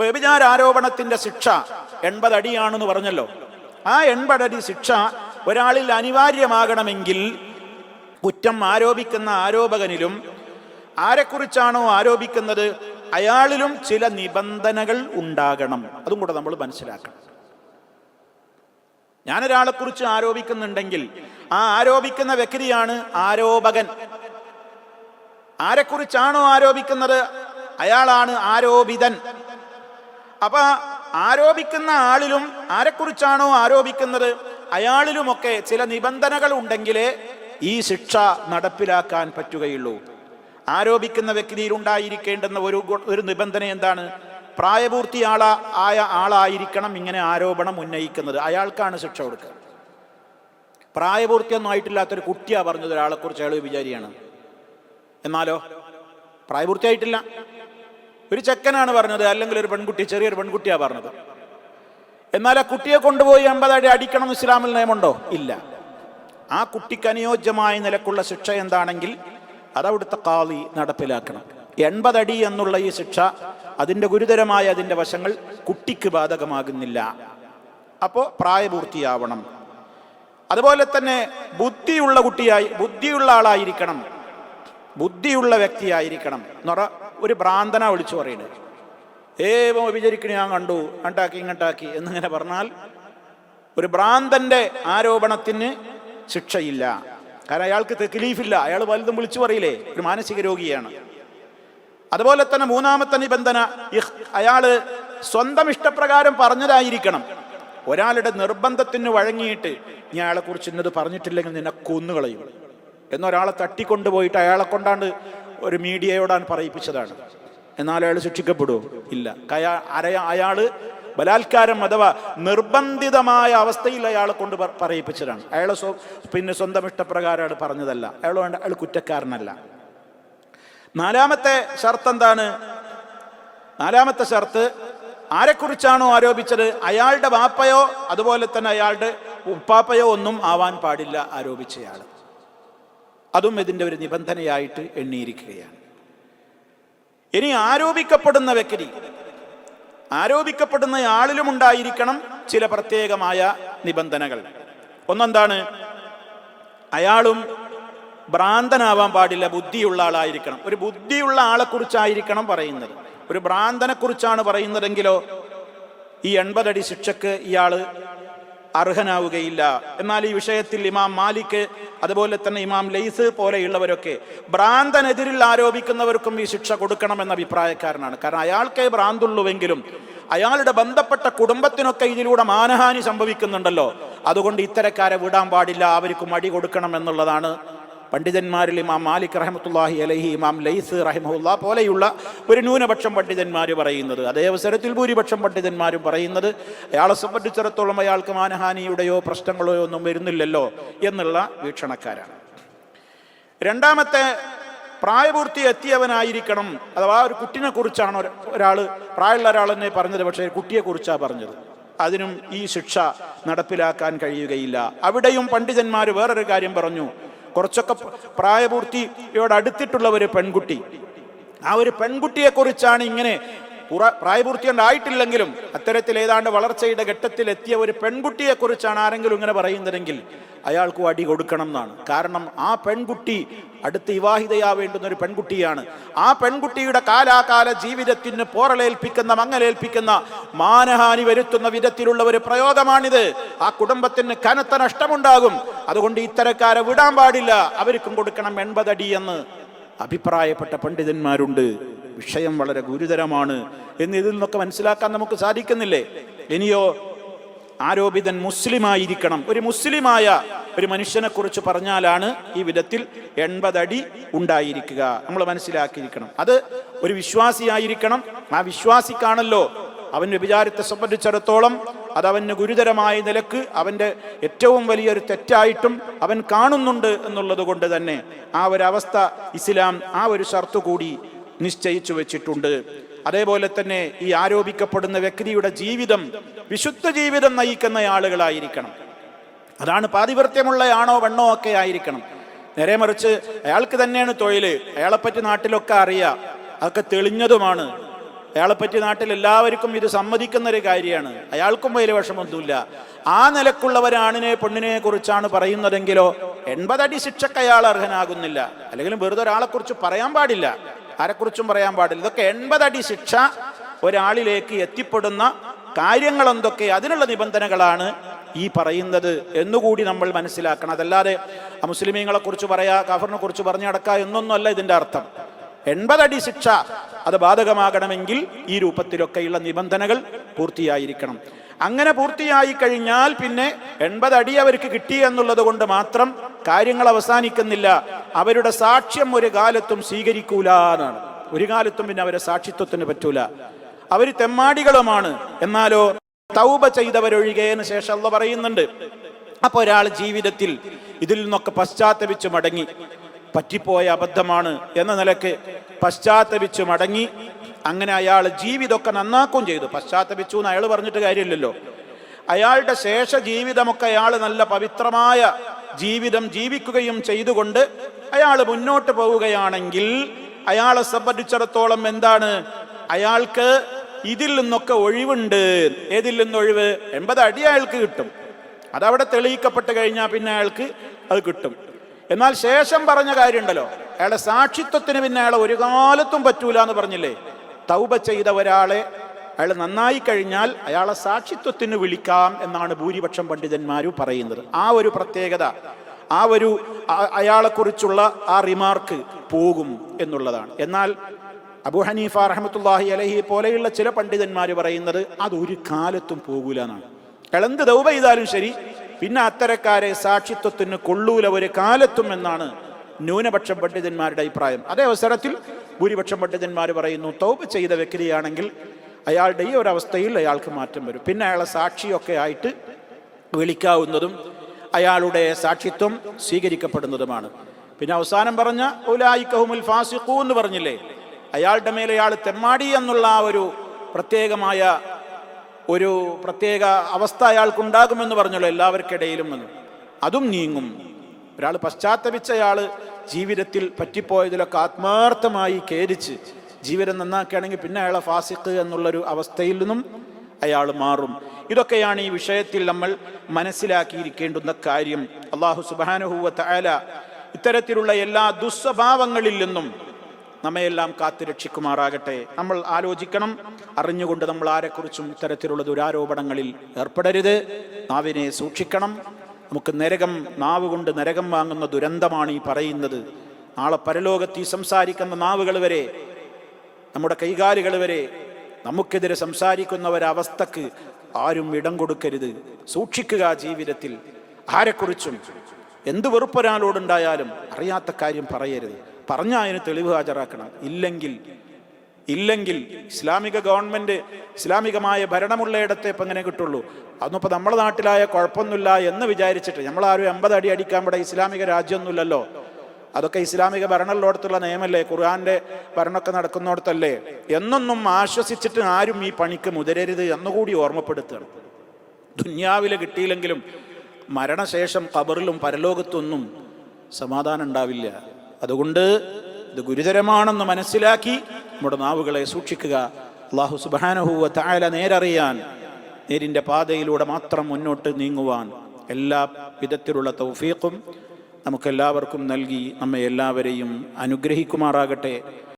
വ്യഭിചാര ആരോപണത്തിന്റെ ശിക്ഷ എൺപതടിയാണെന്ന് പറഞ്ഞല്ലോ. ആ എൺപതടി ശിക്ഷ ഒരാളിൽ അനിവാര്യമാകണമെങ്കിൽ കുറ്റം ആരോപിക്കുന്ന ആരോപകനിലും ആരെക്കുറിച്ചാണോ ആരോപിക്കുന്നത് അയാളിലും ചില നിബന്ധനകൾ ഉണ്ടാകണം. അതും കൂടെ നമ്മൾ മനസ്സിലാക്കണം. ഞാനൊരാളെക്കുറിച്ച് ആരോപിക്കുന്നുണ്ടെങ്കിൽ ആ ആരോപിക്കുന്ന വ്യക്തിയാണ് ആരോപകൻ. ആരെക്കുറിച്ചാണോ ആരോപിക്കുന്നത്? അയാളാണ് ആരോപിതൻ. അപ്പൊ ആരോപിക്കുന്ന ആളിലും ആരെക്കുറിച്ചാണോ ആരോപിക്കുന്നത്? അയാളിലുമൊക്കെ ചില നിബന്ധനകൾ ഉണ്ടെങ്കിലേ ഈ ശിക്ഷ നടപ്പിലാക്കാൻ പറ്റുകയുള്ളൂ. ആരോപിക്കുന്ന വ്യക്തിയിൽ ഉണ്ടായിരിക്കേണ്ടുന്ന ഒരു ഒരു നിബന്ധന എന്താണ്? പ്രായപൂർത്തി ആള ആയ ആളായിരിക്കണം ഇങ്ങനെ ആരോപണം ഉന്നയിക്കുന്നത്. അയാൾക്കാണ് ശിക്ഷ കൊടുക്കുക. പ്രായപൂർത്തിയൊന്നും ആയിട്ടില്ലാത്തൊരു കുട്ടിയാ പറഞ്ഞത്. ഒരാളെക്കുറിച്ച് അയാൾ വിചാരിയാണ്. എന്നാലോ? പ്രായപൂർത്തിയായിട്ടില്ല. ഒരു ചെക്കനാണ് പറഞ്ഞത് അല്ലെങ്കിൽ ഒരു പെൺകുട്ടി ചെറിയൊരു പെൺകുട്ടിയാണ് പറഞ്ഞത്. എന്നാൽ ആ കുട്ടിയെ കൊണ്ടുപോയി അമ്പതടി അടിക്കണം ഇസ്ലാമിൽ നിയമമുണ്ടോ? ഇല്ല. ആ കുട്ടിക്ക് അനുയോജ്യമായ നിലക്കുള്ള ശിക്ഷ എന്താണെങ്കിൽ അതവിടുത്തെ കാളി നടപ്പിലാക്കണം. എൺപതടി എന്നുള്ള ഈ ശിക്ഷ അതിന്റെ ഗുരുതരമായ അതിന്റെ വശങ്ങൾ കുട്ടിക്ക് ബാധകമാകുന്നില്ല. അപ്പോൾ പ്രായപൂർത്തിയാവണം. അതുപോലെ തന്നെ ബുദ്ധിയുള്ള കുട്ടിയായി ബുദ്ധിയുള്ള ആളായിരിക്കണം. ബുദ്ധിയുള്ള വ്യക്തിയായിരിക്കണം എന്ന് ഒരു ഭ്രാന്തന വിളിച്ചു പറയുന്നത്. ഏവം വിചരിക്കണ ഞാൻ കണ്ടു. അങ്ങട്ടാക്കി ഇങ്ങട്ടാക്കി എന്നിങ്ങനെ പറഞ്ഞാൽ ഒരു ഭ്രാന്തന്റെ ആരോപണത്തിന് ശിക്ഷയില്ല. കാരണം അയാൾക്ക് തെക്കിലീഫില്ല. അയാൾ വലുതും വിളിച്ചു പറയില്ലേ? ഒരു മാനസിക രോഗിയാണ്. അതുപോലെ തന്നെ മൂന്നാമത്തെ നിബന്ധന അയാൾ സ്വന്തം ഇഷ്ടപ്രകാരം പറഞ്ഞതായിരിക്കണം. ഒരാളുടെ നിർബന്ധത്തിന് വഴങ്ങിയിട്ട് ഞാൻ അയാളെ കുറിച്ച് ഇന്നത് പറഞ്ഞിട്ടില്ലെങ്കിൽ നിന്നെ കൊന്നുകളയും. എന്നൊരാളെ തട്ടിക്കൊണ്ടുപോയിട്ട് അയാളെ കൊണ്ടാണ്ട് ഒരു മീഡിയയോടാണ് പറയിപ്പിച്ചതാണ്. എന്നാൽ അയാൾ ശിക്ഷിക്കപ്പെടുമോ ഇല്ല. കയാ അരയ അയാൾ ബലാത്കാരം അഥവാ നിർബന്ധിതമായ അവസ്ഥയിൽ അയാളെ കൊണ്ട് പറയിപ്പിച്ചതാണ്. അയാളെ സ്വ പിന്നെ സ്വന്തം ഇഷ്ടപ്രകാരം അയാൾ പറഞ്ഞതല്ല. അയാൾ വേണ്ട അയാൾ കുറ്റക്കാരനല്ല. നാലാമത്തെ ഷർത്ത് എന്താണ്? നാലാമത്തെ ഷർത്ത് ആരെക്കുറിച്ചാണോ ആരോപിച്ചത്? അയാളുടെ വാപ്പയോ അതുപോലെ തന്നെ അയാളുടെ ഉപ്പാപ്പയോ ഒന്നും ആവാൻ പാടില്ല ആരോപിച്ചയാൾ അതും ഇതിന്റെ ഒരു നിബന്ധനയായിട്ട് എണ്ണിയിരിക്കുകയാണ്. ഇനി ആരോപിക്കപ്പെടുന്ന വ്യക്തി ആരോപിക്കപ്പെടുന്ന ആളിലും ഉണ്ടായിരിക്കണം ചില പ്രത്യേകമായ നിബന്ധനകൾ. ഒന്നെന്താണ്? അയാളും ഭ്രാന്തനാവാൻ പാടില്ല ബുദ്ധിയുള്ള ആളായിരിക്കണം. ഒരു ബുദ്ധിയുള്ള ആളെക്കുറിച്ചായിരിക്കണം പറയുന്നത്. ഒരു ഭ്രാന്തനെക്കുറിച്ചാണ് പറയുന്നതെങ്കിലോ ഈ എൺപതടി ശിക്ഷക്ക് ഇയാൾ അർഹനാവുകയില്ല. എന്നാൽ ഈ വിഷയത്തിൽ ഇമാം മാലിക് അതുപോലെ തന്നെ ഇമാം ലൈസ് പോലെയുള്ളവരൊക്കെ ഭ്രാന്തനെതിരിൽ ആരോപിക്കുന്നവർക്കും ഈ ശിക്ഷ കൊടുക്കണമെന്ന അഭിപ്രായക്കാരനാണ്. കാരണം അയാൾക്കേ ഭ്രാന്തുള്ളുവെങ്കിലും അയാളുടെ ബന്ധപ്പെട്ട കുടുംബത്തിനൊക്കെ ഇതിലൂടെ മാനഹാനി സംഭവിക്കുന്നുണ്ടല്ലോ. അതുകൊണ്ട് ഇത്തരക്കാരെ വിടാൻ പാടില്ല അവർക്ക് മടി കൊടുക്കണം എന്നുള്ളതാണ് പണ്ഡിതന്മാരിൽ ഇമാം മാലിക് റഹമത്തുല്ലാഹി അലഹി ഇമാം ലൈസ് റഹിമുല്ല പോലെയുള്ള ഒരു ന്യൂനപക്ഷം പണ്ഡിതന്മാർ പറയുന്നത്. അതേ അവസരത്തിൽ ഭൂരിപക്ഷം പണ്ഡിതന്മാരും പറയുന്നത് അയാളെ സംബന്ധിച്ചിടത്തോളം അയാൾക്ക് മാനഹാനിയുടെയോ പ്രശ്നങ്ങളോ ഒന്നും വരുന്നില്ലല്ലോ എന്നുള്ള വീക്ഷണക്കാരാണ്. രണ്ടാമത്തെ പ്രായപൂർത്തി എത്തിയവനായിരിക്കണം അഥവാ ഒരു കുട്ടിനെ കുറിച്ചാണ് ഒരാൾ പ്രായമുള്ള ഒരാൾ തന്നെ പറഞ്ഞത് പക്ഷേ കുട്ടിയെ കുറിച്ചാണ് പറഞ്ഞത്. അതിനും ഈ ശിക്ഷ നടപ്പിലാക്കാൻ കഴിയുകയില്ല. അവിടെയും പണ്ഡിതന്മാർ വേറൊരു കാര്യം പറഞ്ഞു കുറച്ചൊക്കെ പ്രായപൂർത്തിയോട് അടുത്തിട്ടുള്ള ഒരു പെൺകുട്ടി. ആ ഒരു പെൺകുട്ടിയെ കുറിച്ചാണ് ഇങ്ങനെ പുറ- പ്രായപൂർത്തി അത്തരത്തിൽ ഏതാണ്ട് വളർച്ചയുടെ ഘട്ടത്തിൽ എത്തിയ ഒരു പെൺകുട്ടിയെക്കുറിച്ചാണ് ആരെങ്കിലും ഇങ്ങനെ പറയുന്നതെങ്കിൽ അയാൾക്ക് അടി കൊടുക്കണം എന്നാണ്. കാരണം ആ പെൺകുട്ടി അടുത്ത് വിവാഹിതയാവേണ്ടുന്ന ഒരു പെൺകുട്ടിയാണ്. ആ പെൺകുട്ടിയുടെ കാലാകാല ജീവിതത്തിന് പോറലേൽപ്പിക്കുന്ന മങ്ങലേൽപ്പിക്കുന്ന മാനഹാനി വരുത്തുന്ന വിധത്തിലുള്ള ഒരു പ്രയോഗമാണിത്. ആ കുടുംബത്തിന് കനത്ത നഷ്ടമുണ്ടാകും. അതുകൊണ്ട് ഇത്തരക്കാരെ വിടാൻ പാടില്ല. അവർക്കും കൊടുക്കണം എൺപതടി എന്ന് അഭിപ്രായപ്പെട്ട പണ്ഡിതന്മാരുണ്ട്. വിഷയം വളരെ ഗുരുതരമാണ് എന്ന് ഇതിൽ നിന്നൊക്കെ മനസ്സിലാക്കാൻ നമുക്ക് സാധിക്കുന്നില്ലേ? ഇനിയോ ആരോപിതൻ മുസ്ലിമായിരിക്കണം. ഒരു മുസ്ലിമായ ഒരു മനുഷ്യനെ കുറിച്ച് പറഞ്ഞാലാണ് ഈ വിധത്തിൽ എൺപതടി ഉണ്ടായിരിക്കുക. നമ്മൾ മനസ്സിലാക്കിയിരിക്കണം. അത് ഒരു വിശ്വാസിയായിരിക്കണം. ആ വിശ്വാസിക്കാണല്ലോ അവൻ വ്യഭിചാരത്തെ സംബന്ധിച്ചിടത്തോളം അത് അവന് ഗുരുതരമായ നിലയ്ക്ക് അവന്റെ ഏറ്റവും വലിയൊരു തെറ്റായിട്ടും അവൻ കാണുന്നുണ്ട് എന്നുള്ളത് കൊണ്ട് തന്നെ ആ ഒരു അവസ്ഥ ഇസ്ലാം ആ ഒരു ഷർത്ത് കൂടി നിശ്ചയിച്ചു വെച്ചിട്ടുണ്ട്. അതേപോലെ തന്നെ ഈ ആരോപിക്കപ്പെടുന്ന വ്യക്തിയുടെ ജീവിതം വിശുദ്ധ ജീവിതം നയിക്കുന്ന ആളുകളായിരിക്കണം. അതാണ് പാതിവൃത്യമുള്ള ആണോ വെണ്ണോ ഒക്കെ ആയിരിക്കണം. നേരെ മറിച്ച് അയാൾക്ക് തന്നെയാണ് തൊഴിൽ അയാളെപ്പറ്റി നാട്ടിലൊക്കെ അറിയാം. അതൊക്കെ തെളിഞ്ഞതുമാണ്. അയാളെപ്പറ്റി നാട്ടിൽ എല്ലാവർക്കും ഇത് സമ്മതിക്കുന്ന ഒരു കാര്യമാണ്. അയാൾക്കും വലിയ വിഷമമൊന്നുമില്ല. ആ നിലക്കുള്ളവരാണിനെ പെണ്ണിനെ കുറിച്ചാണ് പറയുന്നതെങ്കിലോ എൺപതടി ശിക്ഷക്ക് അയാൾ അർഹനാകുന്നില്ല. അല്ലെങ്കിൽ വെറുതെ ഒരാളെക്കുറിച്ച് പറയാൻ പാടില്ല. ആരെക്കുറിച്ചും പറയാൻ പാടില്ല. ഇതൊക്കെ എൺപതടി ശിക്ഷ ഒരാളിലേക്ക് എത്തിപ്പെടുന്ന കാര്യങ്ങൾ എന്തൊക്കെ അതിനുള്ള നിബന്ധനകളാണ് ഈ പറയുന്നത് എന്നുകൂടി നമ്മൾ മനസ്സിലാക്കണം. അതല്ലാതെ മുസ്ലിമീങ്ങളെ കുറിച്ച് പറയാ കാഫറിനെ കുറിച്ച് പറഞ്ഞു നടക്കുക എന്നൊന്നുമല്ല ഇതിന്റെ അർത്ഥം. എൺപതടി ശിക്ഷ. അത് ബാധകമാകണമെങ്കിൽ ഈ രൂപത്തിലൊക്കെയുള്ള നിബന്ധനകൾ പൂർത്തിയായിരിക്കണം. അങ്ങനെ പൂർത്തിയായി കഴിഞ്ഞാൽ പിന്നെ എൺപതടി അവർക്ക് കിട്ടി എന്നുള്ളത് കൊണ്ട് മാത്രം കാര്യങ്ങൾ അവസാനിക്കുന്നില്ല. അവരുടെ സാക്ഷ്യം ഒരു കാലത്തും സ്വീകരിക്കൂല എന്നാണ്. ഒരു കാലത്തും പിന്നെ അവരെ സാക്ഷിത്വത്തിന് പറ്റൂല. അവർ തെമ്മാടികളുമാണ്. എന്നാലോ തൗബ ചെയ്തവരൊഴികേന് ശേഷം അള്ള പറയുന്നുണ്ട്. അപ്പൊ ഒരാൾ ജീവിതത്തിൽ ഇതിൽ നിന്നൊക്കെ പശ്ചാത്തപിച്ച് മടങ്ങി. പറ്റിപ്പോയ അബദ്ധമാണ് എന്ന നിലയ്ക്ക് പശ്ചാത്തപിച്ച് മടങ്ങി അങ്ങനെ അയാൾ ജീവിതമൊക്കെ നന്നാക്കുകയും ചെയ്തു. പശ്ചാത്തപിച്ചു എന്ന് അയാൾ പറഞ്ഞിട്ട് കാര്യമില്ലല്ലോ. അയാളുടെ ശേഷ ജീവിതമൊക്കെ അയാൾ നല്ല പവിത്രമായ ജീവിതം ജീവിക്കുകയും ചെയ്തുകൊണ്ട് അയാൾ മുന്നോട്ട് പോവുകയാണെങ്കിൽ അയാളെ സംബന്ധിച്ചിടത്തോളം എന്താണ്? അയാൾക്ക് ഇതിൽ നിന്നൊക്കെ ഒഴിവുണ്ട്. ഏതിൽ നിന്ന് ഒഴിവ്? എൺപത് അടി അയാൾക്ക് കിട്ടും. അതവിടെ തെളിയിക്കപ്പെട്ട് കഴിഞ്ഞാൽ പിന്നെ അയാൾക്ക് അത് കിട്ടും. എന്നാൽ ശേഷം പറഞ്ഞ കാര്യമുണ്ടല്ലോ. അയാളെ സാക്ഷിത്വത്തിന് പിന്നെ അയാളെ ഒരു കാലത്തും പറ്റൂല എന്ന് പറഞ്ഞില്ലേ? തൗബ ചെയ്ത ഒരാളെ അയാൾ നന്നായി കഴിഞ്ഞാൽ അയാളെ സാക്ഷിത്വത്തിന് വിളിക്കാം എന്നാണ് ഭൂരിപക്ഷം പണ്ഡിതന്മാരും പറയുന്നത്. ആ ഒരു പ്രത്യേകത ആ ഒരു അയാളെക്കുറിച്ചുള്ള ആ റിമാർക്ക് പോകും എന്നുള്ളതാണ്. എന്നാൽ അബു ഹനീഫ റഹമത്തുല്ലാഹി അലഹി പോലെയുള്ള ചില പണ്ഡിതന്മാർ പറയുന്നത് അതൊരു കാലത്തും പോകൂല എന്നാണ്. എന്ത് ദൗബ ചെയ്താലും ശരി പിന്നെ അത്തരക്കാരെ സാക്ഷിത്വത്തിന് കൊള്ളൂല ഒരു കാലത്തും എന്നാണ് ന്യൂനപക്ഷ പണ്ഡിതന്മാരുടെ അഭിപ്രായം. അതേ അവസരത്തിൽ ഭൂരിപക്ഷം പണ്ഡിതന്മാർ പറയുന്നു തൗബ ചെയ്ത വ്യക്തിയാണെങ്കിൽ അയാളുടെ ഈ ഒരവസ്ഥയിൽ അയാൾക്ക് മാറ്റം വരും. പിന്നെ അയാളെ സാക്ഷിയൊക്കെ ആയിട്ട് വിളിക്കാവുന്നതും അയാളുടെ സാക്ഷിത്വം സ്വീകരിക്കപ്പെടുന്നതുമാണ്. പിന്നെ അവസാനം പറഞ്ഞ ഉലായിക്കഹുമുൽ ഫാസിഖു എന്ന് പറഞ്ഞില്ലേ? അയാളുടെ മേലെ അയാൾ തെമ്മാടി എന്നുള്ള ആ ഒരു പ്രത്യേകമായ ഒരു പ്രത്യേക അവസ്ഥ അയാൾക്കുണ്ടാകുമെന്ന് പറഞ്ഞല്ലോ എല്ലാവർക്കിടയിലും എന്ന്. അതും നീങ്ങും. ഒരാൾ പശ്ചാത്തപിച്ചയാൾ ജീവിതത്തിൽ പറ്റിപ്പോയതിലൊക്കെ ആത്മാർത്ഥമായി ഖേദിച്ച് ജീവിതം നന്നാക്കുകയാണെങ്കിൽ പിന്നെ അയാളെ ഫാസിഖ് എന്നുള്ളൊരു അവസ്ഥയിൽ നിന്നും അയാൾ മാറും. ഇതൊക്കെയാണ് ഈ വിഷയത്തിൽ നമ്മൾ മനസ്സിലാക്കിയിരിക്കേണ്ടുന്ന കാര്യം. അള്ളാഹു സുബാനുഹൂവ തആല ഇത്തരത്തിലുള്ള എല്ലാ ദുസ്വഭാവങ്ങളിൽ നിന്നും നമ്മയെല്ലാം കാത്തു രക്ഷിക്കുമാറാകട്ടെ. നമ്മൾ ആലോചിക്കണം. അറിഞ്ഞുകൊണ്ട് നമ്മൾ ആരെക്കുറിച്ചും ഇത്തരത്തിലുള്ള ദുരാരോപണങ്ങളിൽ ഏർപ്പെടരുത്. നാവിനെ സൂക്ഷിക്കണം. നമുക്ക് നരകം നാവ് കൊണ്ട് നരകം വാങ്ങുന്ന ദുരന്തമാണ് ഈ പറയുന്നത്. നാളെ പരലോകത്ത് ഈ സംസാരിക്കുന്ന നാവുകൾ വരെ നമ്മുടെ കൈകാലുകൾ വരെ നമുക്കെതിരെ സംസാരിക്കുന്ന ഒരവസ്ഥക്ക് ആരും ഇടം കൊടുക്കരുത്. സൂക്ഷിക്കുക ജീവിതത്തിൽ. ആരെക്കുറിച്ചും എന്ത് വെറുപ്പൊരാളോടുണ്ടായാലും അറിയാത്ത കാര്യം പറയരുത്. പറഞ്ഞാൽ അതിന് തെളിവ് ഹാജരാക്കണം. ഇല്ലെങ്കിൽ ഇല്ലെങ്കിൽ ഇസ്ലാമിക ഗവൺമെന്റ് ഇസ്ലാമികമായ ഭരണമുള്ളയിടത്തെ ഇപ്പം എങ്ങനെ കിട്ടുള്ളൂ. അതൊന്നിപ്പോൾ നമ്മുടെ നാട്ടിലായ കുഴപ്പമൊന്നുമില്ല എന്ന് വിചാരിച്ചിട്ട് നമ്മളാരും എൺപത് അടി അടിക്കാൻ ഇവിടെ ഇസ്ലാമിക രാജ്യമൊന്നുമില്ലല്ലോ. അതൊക്കെ ഇസ്ലാമിക ഭരണമുള്ളിടത്തുള്ള നിയമല്ലേ ഖുർആാന്റെ ഭരണമൊക്കെ നടക്കുന്നിടത്തല്ലേ എന്നൊന്നും ആശ്വസിച്ചിട്ട് ആരും ഈ പണിക്ക് മുതിരരുത് എന്നുകൂടി ഓർമ്മപ്പെടുത്തുകയാണ്. ദുന്യാവിലെ കിട്ടിയില്ലെങ്കിലും മരണശേഷം കബറിലും പരലോകത്തൊന്നും സമാധാനം ഉണ്ടാവില്ല. അതുകൊണ്ട് ഇത് ഗുരുതരമാണെന്ന് മനസ്സിലാക്കി നമ്മുടെ നാവുകളെ സൂക്ഷിക്കുക. അള്ളാഹു സുബാനഹുവ തായാല നേരറിയാൻ നേരിന്റെ പാതയിലൂടെ മാത്രം മുന്നോട്ട് നീങ്ങുവാൻ എല്ലാ വിധത്തിലുള്ള തൗഫീഖും നമുക്കെല്ലാവർക്കും നൽകി നമ്മെ എല്ലാവരെയും അനുഗ്രഹിക്കുമാറാകട്ടെ.